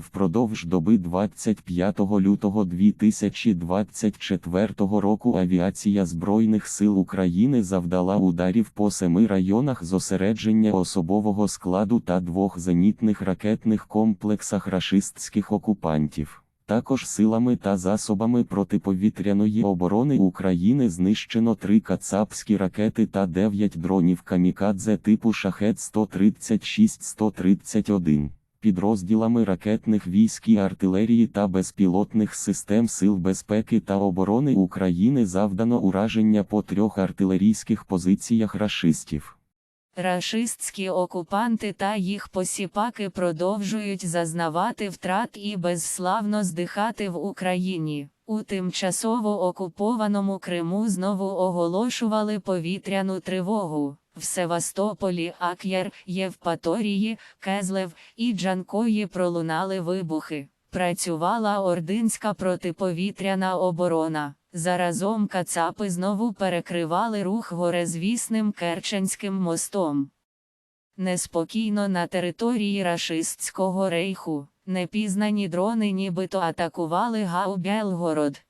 Впродовж доби 25 лютого 2024 року авіація Збройних сил України завдала ударів по семи районах зосередження особового складу та двох зенітних ракетних комплексах рашистських окупантів. Також силами та засобами протиповітряної оборони України знищено три кацапські ракети та дев'ять дронів камікадзе типу шахет 136-131 підрозділами ракетних військ і артилерії та безпілотних систем Сил безпеки та оборони України завдано ураження по трьох артилерійських позиціях рашистів. Рашистські окупанти та їх посіпаки продовжують зазнавати втрат і безславно здихати в Україні. У тимчасово окупованому Криму знову оголошували повітряну тривогу. В Севастополі, Ак'єр, Євпаторії, Кезлев і Джанкої пролунали вибухи. Працювала ординська протиповітряна оборона. Заразом кацапи знову перекривали рух горезвісним Керченським мостом. Неспокійно на території рашистського рейху. Непізнані дрони нібито атакували Гау-Белгород.